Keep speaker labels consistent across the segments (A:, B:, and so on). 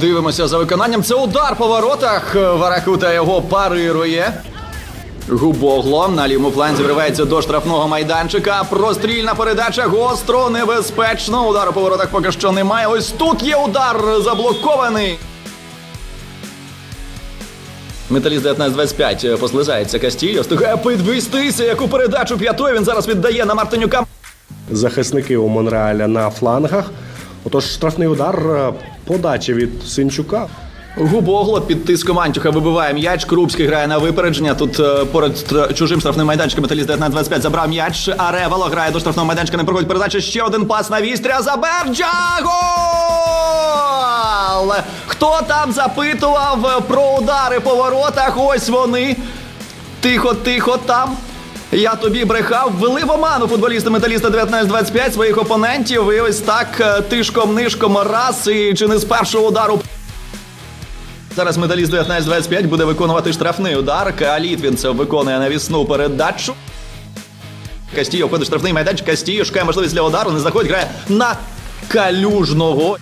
A: Дивимося за виконанням. Це удар по воротах. Варакута його парирує. Губогло на лівому фланзі вривається до штрафного майданчика. Прострільна передача гостро, небезпечно. Удару по воротах поки що немає. Ось тут є удар заблокований. Металіст 19-25 послизається Кастільо. Встигає підвестися, яку передачу п'ятою він зараз віддає на Мартинюка.
B: захисники у Монреаля на флангах. Отож, штрафний удар, е, подача від Синчука.
A: Губогло під тиском Антюха вибиває м'яч. Крупський грає на випередження. Тут е, поряд чужим штрафним майданчиком металіст 19-25 забрав м'яч. А Ревало грає до штрафного майданчика. Не проходить передача. Ще один пас на вістря. Заберджа! Гол! Хто там запитував про удари по воротах? Ось вони. Тихо, тихо там. Я тобі брехав, ввели в оману футболісти металіста 19-25 своїх опонентів. І ось так е, тишком-нишком раз. І чи не з першого удару Зараз металіст 19-25 буде виконувати штрафний удар. Калітвінцев виконує навісну передачу. Кастіо входить штрафний майданчик. Кастіо шукає можливість для удару. Не заходить, грає на калюжного.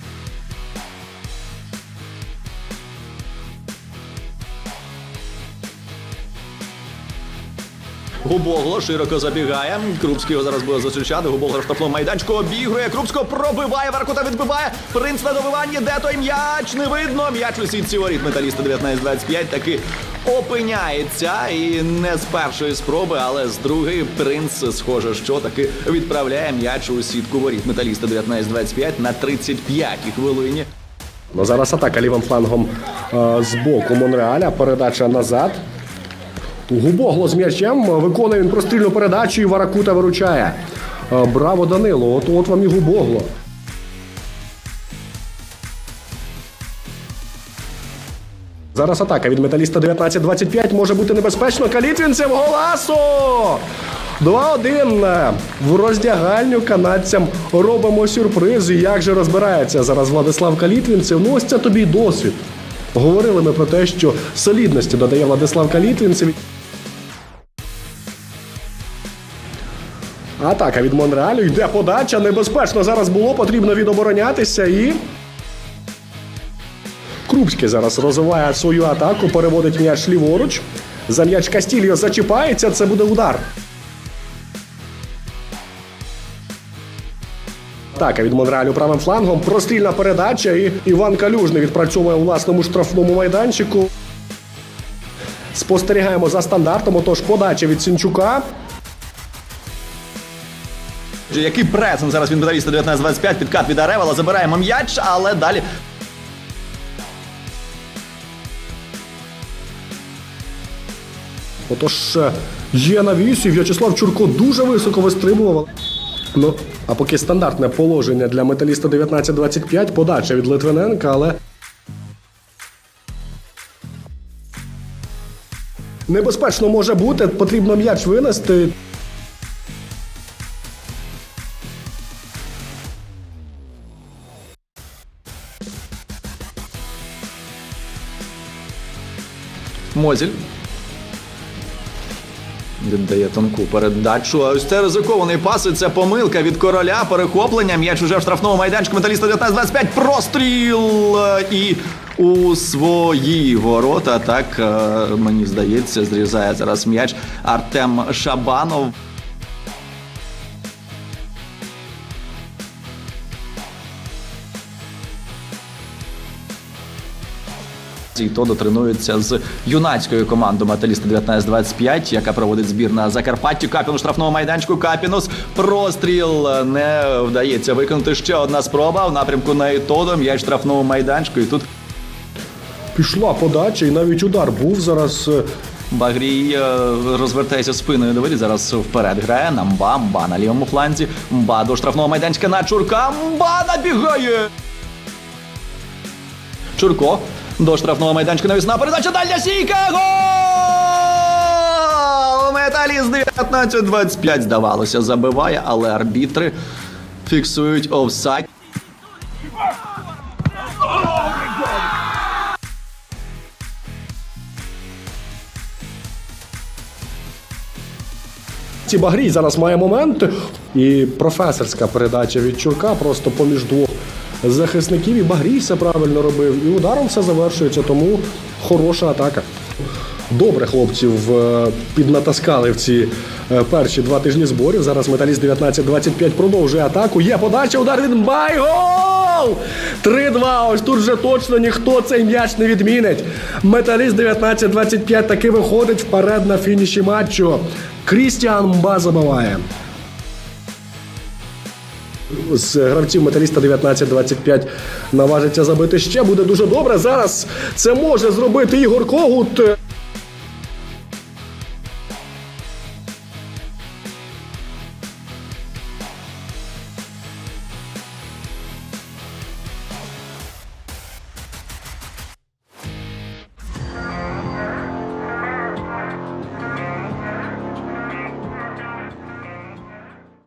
A: Губогло широко забігає. Крупський його зараз буде зустрічати. Губогло в штрафному майданчику обігрує. Крупського пробиває. Варкута відбиває. Принц на добиванні. Де той м'яч? Не видно. М'яч у сітці воріт металіста 19-25 таки опиняється. І не з першої спроби, але з другої принц, схоже, що таки відправляє м'яч у сітку воріт металіста 19-25 на 35-й хвилині.
B: Ну, зараз атака лівим флангом е, з боку Монреаля. Передача назад. Губогло з м'ячем. Виконує він прострільну передачу і Варакута виручає. Е, Браво, Данило! От, от вам і губогло. Зараз атака від металіста 19-25 може бути небезпечно. Калітвінцев голасо! 2-1 в роздягальню канадцям робимо сюрприз. Як же розбирається зараз Владислав Калітвінцев? Ну ось це тобі досвід. Говорили ми про те, що солідності додає Владислав Калітвінцев. Атака від Монреалю. Йде подача. Небезпечно зараз було. Потрібно відоборонятися і. Крупський зараз розвиває свою атаку, переводить м'яч ліворуч. За м'яч Кастільо зачіпається, це буде удар. Атака від Монреалю правим флангом. Прострільна передача. І Іван Калюжний відпрацьовує у власному штрафному майданчику. Спостерігаємо за стандартом. Отож, подача від Сінчука.
A: Який пресинг зараз від металіста 19-25, підкат від Аревала, забираємо м'яч, але далі
B: Отож, є на вісі. В'ячеслав Чурко дуже високо вистрибував. Ну, а поки стандартне положення для металіста 19-25, подача від Литвиненка, але. Небезпечно може бути, потрібно м'яч винести.
A: Мозіль. Віддає тонку передачу. А ось це ризикований пас. і Це помилка від короля. Перехоплення. М'яч уже в штрафному майданчику металіста 19-25. Простріл е, і у свої ворота. Так е, мені здається, зрізає зараз м'яч Артем Шабанов. І то дотренується з юнацькою командою металіста 19-25, яка проводить збір на Закарпатті. Капін у штрафному майданчику. Капінус простріл не вдається виконати. Ще одна спроба в напрямку на Ітодо. М'яч в штрафному майданчику. І тут
B: Пішла подача, і навіть удар був зараз. е,
A: Багрій е, розвертається спиною до воріт. Зараз вперед грає на Мба. Мба на лівому фланзі. Мба до штрафного майданчика на Чурка. Мба набігає. Чурко до штрафного майданчика навісна передача. Дальня сійка. Гол! Металіст 19-25, здавалося, забиває, але арбітри фіксують офсайд.
B: Ці Багрій зараз має момент. І професорська передача від Чурка просто поміж двох захисників. І Багрій все правильно робив. І ударом все завершується, тому хороша атака. Добре, хлопців е, піднатаскали в ці е, перші два тижні зборів. Зараз металіст 19-25 продовжує атаку. Є подача, удар від Мбай. Гол! 3-2. Ось тут вже точно ніхто цей м'яч не відмінить. Металіст 19-25 таки виходить вперед на фініші матчу. Крістіан Мба забиває. З гравців металіста 19-25 наважиться забити ще буде дуже добре. Зараз це може зробити Ігор Когут.